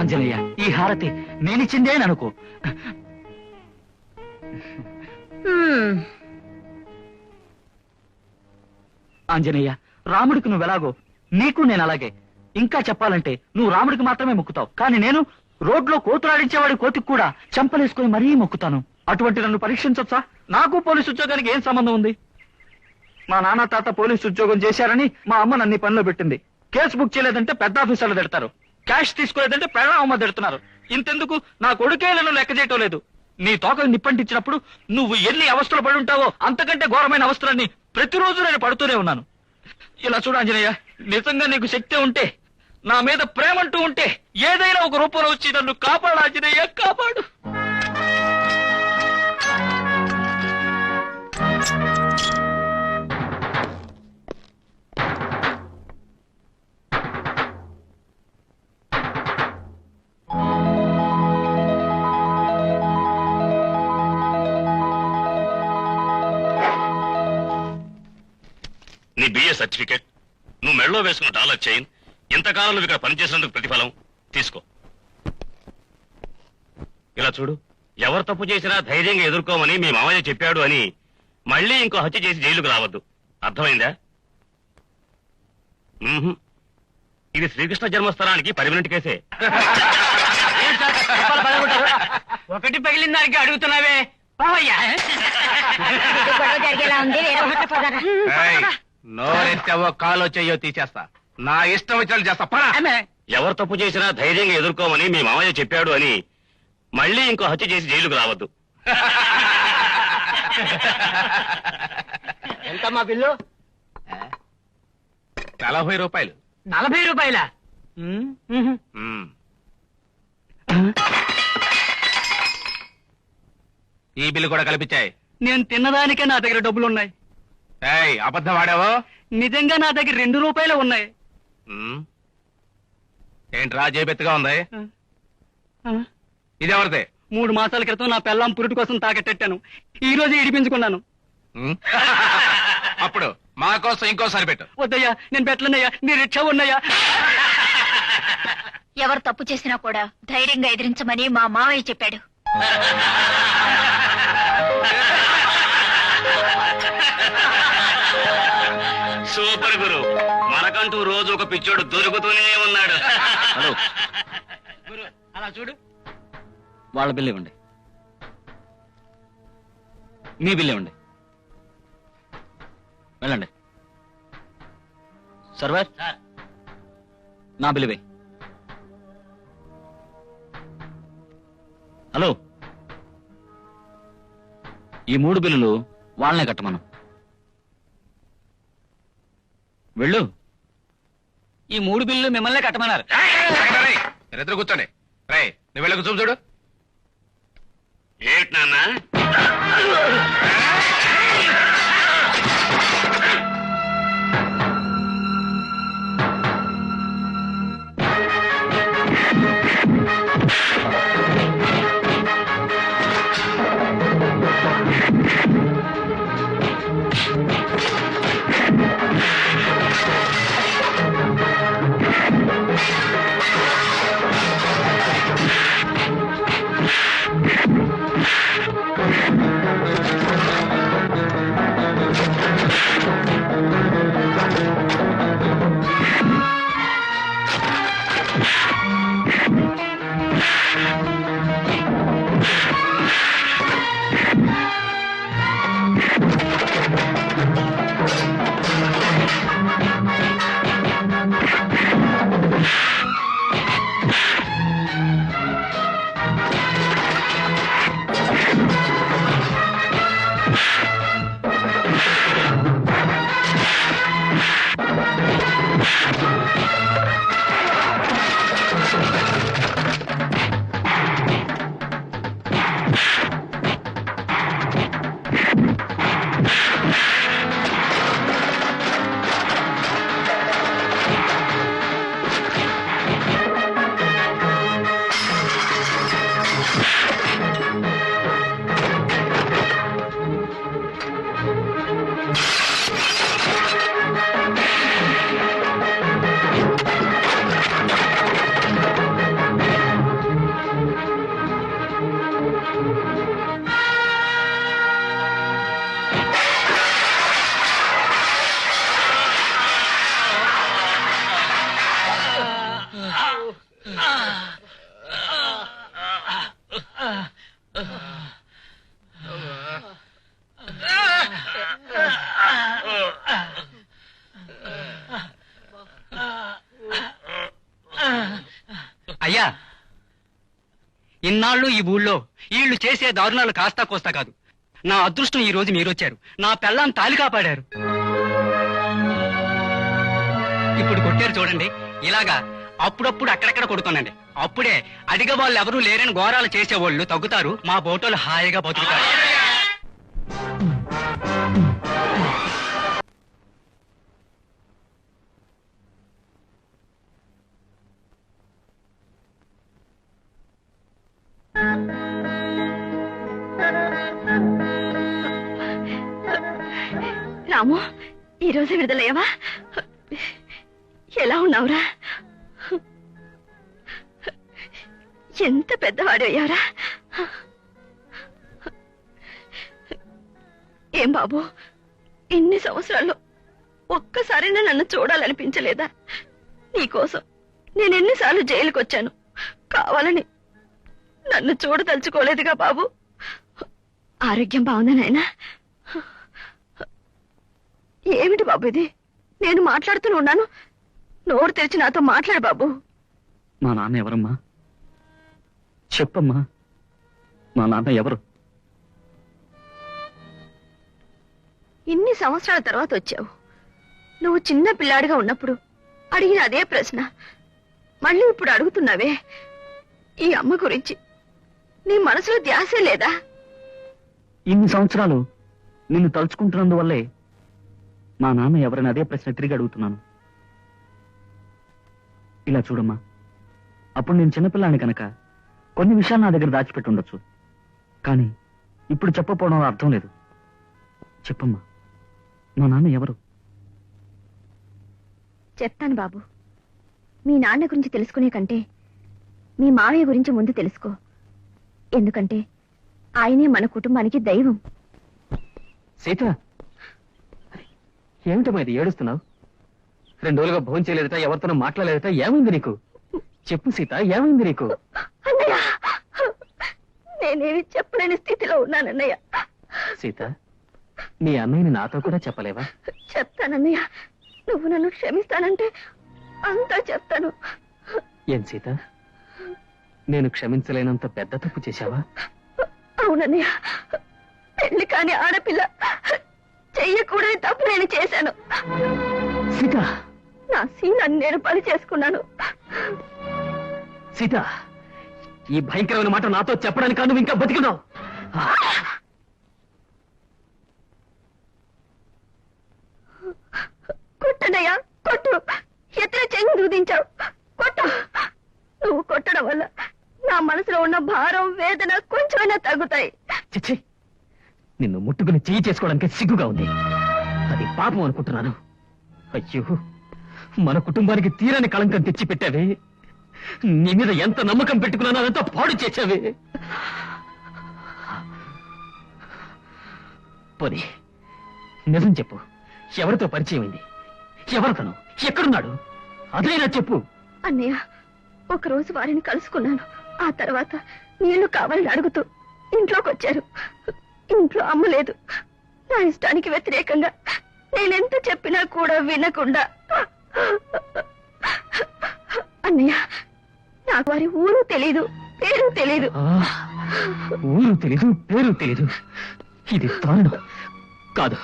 ఆంజనేయ ఈ హారతి నేనిచ్చిందే అని అనుకో. ఆంజనేయ రాముడికి నువ్వు ఎలాగో నీకు నేను అలాగే. ఇంకా చెప్పాలంటే నువ్వు రాముడికి మాత్రమే మొక్కుతావు. కానీ నేను రోడ్లో కోతులాడించేవాడి కోతికి కూడా చంపలేసుకుని మరీ మొక్కుతాను. అటువంటి నన్ను పరీక్షించొచ్చా? నాకు పోలీసు ఉద్యోగానికి ఏం సంబంధం ఉంది? మా నాన్న తాత పోలీసు ఉద్యోగం చేశారని మా అమ్మ నన్ను పనిలో పెట్టింది. కేసు బుక్ చేయలేదంటే పెద్ద ఆఫీసర్లు తిడతారు. క్యాష్ తీసుకోలేదంటే పెళ్ళ అమ్మదేడుతున్నారు ఇంతెందుకు? నా కొడుకే నన్ను లెక్క చేయటం లేదు. నీ తోకలు నిప్పంటించినప్పుడు నువ్వు ఎన్ని అవస్థలు పడి ఉంటావో అంతకంటే ఘోరమైన అవస్థలన్నీ ప్రతిరోజు నేను పడుతూనే ఉన్నాను. ఇలా చూడు ఆంజనేయ నిజంగా నీకు శక్తి ఉంటే నా మీద ప్రేమంటూ ఉంటే ఏదైనా ఒక రూపంలో వచ్చి నన్ను కాపాడు ఆంజనేయ కాపాడు. సర్టిఫికేట్. నువ్వు మెడలో వేసుకున్న డాలర్ చైన్. ఇంతకాలం నువ్వు ఇక్కడ పనిచేసినందుకు ప్రతిఫలం. తీసుకో. ఇలా చూడు. ఎవరు తప్పు చేసినా ధైర్యంగా ఎదుర్కోమని మీ మామయ్య చెప్పాడు అని మళ్ళీ ఇంకో హత్య చేసి జైలుకు రావద్దు. అర్థమైందా. ఇది శ్రీకృష్ణ జన్మస్థలానికి పర్మనెంట్ కేసే. ఒకటి పగిలిన దానికి అడుగుతున్నావే. పోవయ్యా. ఉంది. నోరెత్తావో కాలో చెయ్యో తీసేస్తా. నా ఇష్టం వచ్చినట్టు చేస్తా. పరా. ఎవరు తప్పు చేసినా ధైర్యంగా ఎదుర్కోమని మీ మామయ్య చెప్పాడు అని మళ్ళీ ఇంకో హత్య చేసి జైలుకు రావద్దు. ఎంతమ్మా బిల్లు? నలభై రూపాయలు. నలభై రూపాయల? మ్మ్. ఈ బిల్లు కూడా కల్పించాయి. నేను తిన్నదానికే నా దగ్గర డబ్బులు ఉన్నాయి ఏయ్ అబద్ధం ఆడావో? నిజంగా నా దగ్గర రెండు రూపాయలు ఉన్నాయి. మ్మ్. ఏంట్రా జేబెత్తుగా ఉంది? ఇదెవరిదే? మూడు మాసాల క్రితం నా పెళ్ళాం పురుటి కోసం తాకట్టెట్టాను ఈ రోజు ఇడిపించుకున్నాను. అప్పుడు మా కోసం ఇంకోసారి పెట్టు. వద్దయ్యా నేను పెట్టలేనయ్యా నీ రిక్షా ఉన్నాయా? ఎవరు తప్పు చేసినా కూడా ధైర్యంగా ఎదిరించమని మా మావయ్య చెప్పాడు. సూపర్ గురు మనకంటూ రోజు ఒక పిచ్చోడు దొరుకుతూనే ఉన్నాడు. హలో. అలా చూడు. వాళ్ళ బిల్లు ఇవ్వండి. మీ బిల్లు ఇవ్వండి. వెళ్ళండి. సర్వర్ నా బిల్లు వేయి హలో. ఈ మూడు బిల్లులు వాళ్ళనే కట్టమను. వెళ్ళు. ఈ మూడు బిల్లులు మిమ్మల్నే కట్టమన్నారు. మీరిద్దరు కూర్చోండి రై నువ్వు వెళ్ళకు చూపు చూడు. ఏంటి నాన్న? అయ్యా ఇన్నాళ్ళు ఈ ఊళ్ళో వీళ్ళు చేసే దారుణాలు కాస్తా కోస్తా కాదు. నా అదృష్టం ఈ రోజు మీరొచ్చారు. నా పెళ్ళాన్ని తాలి కాపాడారు. ఇప్పుడు కొట్టారు చూడండి. ఇలాగా అప్పుడప్పుడు అక్కడక్కడ కొడుతానండి అప్పుడే అడిగే వాళ్ళు ఎవరూ లేరని ఘోరాలు చేసేవాళ్ళు తగ్గుతారు. మా బోటోలు హాయిగా బతుకుతారు. రాము ఈరోజు రోజు విడుదలయ్యావా? ఎలా ఉన్నావురా? ఎంత పెద్దవాడయ్యారా? ఏం బాబు ఇన్ని సంవత్సరాల్లో ఒక్కసారైనా నన్ను చూడాలనిపించలేదా? నీకోసం నేను ఎన్నిసార్లు జైలుకి వచ్చాను కావాలని నన్ను చూడదలుచుకోలేదుగా బాబు. ఆరోగ్యం బాగుందా నాయనా? ఏమిటి బాబు ఇది? నేను మాట్లాడుతూనే ఉన్నాను. నోరు తెరిచి నాతో మాట్లాడు బాబు. మా నాన్న ఎవరమ్మా? చెప్పమ్మా. మా నాన్న ఎవరు? ఇన్ని సంవత్సరాల తర్వాత వచ్చావు. నువ్వు చిన్న పిల్లాడిగా ఉన్నప్పుడు అడిగిన అదే ప్రశ్న. మళ్ళీ ఇప్పుడు అడుగుతున్నావే ఈ అమ్మ గురించి. నీ మనసులో ధ్యాసే లేదా? ఇన్ని సంవత్సరాలు నిన్ను తలుచుకుంటున్నందువల్లే మా నాన్న ఎవరని అదే ప్రశ్న తిరిగి అడుగుతున్నాను. ఇలా చూడమ్మా. అప్పుడు నేను చిన్నపిల్లాన్ని కనుక కొన్ని విషయాలు నా దగ్గర దాచిపెట్టి ఉండొచ్చు. కానీ ఇప్పుడు చెప్పకపోవడం అర్థం లేదు. చెప్పమ్మా. మా నాన్న ఎవరు? చెప్తాను బాబు. మీ నాన్న గురించి తెలుసుకునే కంటే మీ మావయ్య గురించి ముందు తెలుసుకో. ఎందుకంటే ఆయనే మన కుటుంబానికి దైవం. సీత! ఏమిటమ్మా ఇది? ఏడుస్తున్నావు? రెండు రోజులుగా భోజనం చేయలేదట ఎవరితోనో మాట్లాడలేదట ఏమైంది నీకు? చెప్పు సీత ఏమైంది నీకు? అన్నయ్య! నేనేమి చెప్పలేని స్థితిలో ఉన్నానన్నయ్య. సీత మీ అన్నయ్యని నాతో కూడా చెప్పలేవా? చెప్తానన్నయ్య. నువ్వు నన్ను క్షమిస్తానంటే అంతా చెప్తాను. ఏం సీత? నేను క్షమించలేనంత పెద్ద తప్పు చేశావా? అవునన్నయ్య. పెళ్ళి కాని ఆడపిల్ల చెయ్యకూడని తప్పు నేను చేశాను. సీత! నా శీలాన్ని నేను పని చేసుకున్నాను. సీత! ఈ భయంకరమైన మాట నాతో చెప్పడానికి నువ్వు ఇంకా బతికున్నావు కొట్టనయ్యా కొట్టు. ఎత్తున చెంగు దూదించావు. కొట్టు. నువ్వు కొట్టడం వల్ల నా మనసులో ఉన్న భారం వేదన కొంచెమైనా తగ్గుతాయి. చిచ్చి నిన్ను ముట్టుకుని చేయి చేసుకోవడానికి సిగ్గుగా ఉంది. అది పాపం అనుకుంటున్నాను. అయ్యో మన కుటుంబానికి తీరని కళంకం తెచ్చి పెట్టావే నీ మీద ఎంత నమ్మకం పెట్టుకున్నానో అదంతా పాడు చేశావే. పోనీ నిజం చెప్పు. ఎవరితో పరిచయం అయింది? ఎవరితను? ఎక్కడున్నాడు? అదైనా చెప్పు. అన్నయ్య ఒకరోజు వారిని కలుసుకున్నాను. ఆ తర్వాత నీళ్ళు కావాలని అడుగుతూ ఇంట్లోకి వచ్చారు ఇంట్లో అమ్మ లేదు. నా ఇష్టానికి వ్యతిరేకంగా నేనెంత చెప్పినా కూడా వినకుండా. అన్నయ్య నాకు వారి ఊరు తెలీదు పేరు తెలీదు. ఆ, ఊరు తెలీదు పేరు తెలీదు. ఇది దారుణం కాదు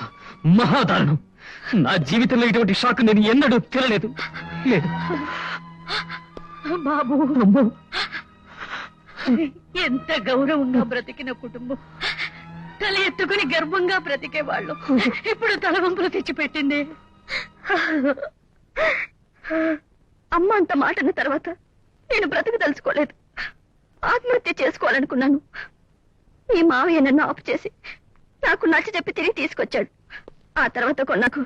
మహాదారుణం. నా జీవితంలో ఇటువంటి షాక్ నేను ఎన్నడూ తినలేదు. లేదు. బాబు. అమ్మో. ఎంత గౌరవంగా బ్రతికిన కుటుంబం. తల ఎత్తుకుని గర్వంగా బ్రతికే వాళ్ళు ఇప్పుడు తలవంపులు తెచ్చిపెట్టింది. అమ్మ అంత మాట అన్న తర్వాత నేను బ్రతుకు తలుచుకోలేదు ఆత్మహత్య చేసుకోవాలనుకున్నాను. ఈ మావయ్య నన్ను ఆపు చేసి నాకు నచ్చ చెప్పి తిరిగి తీసుకొచ్చాడు. ఆ తర్వాత కొన్నాకు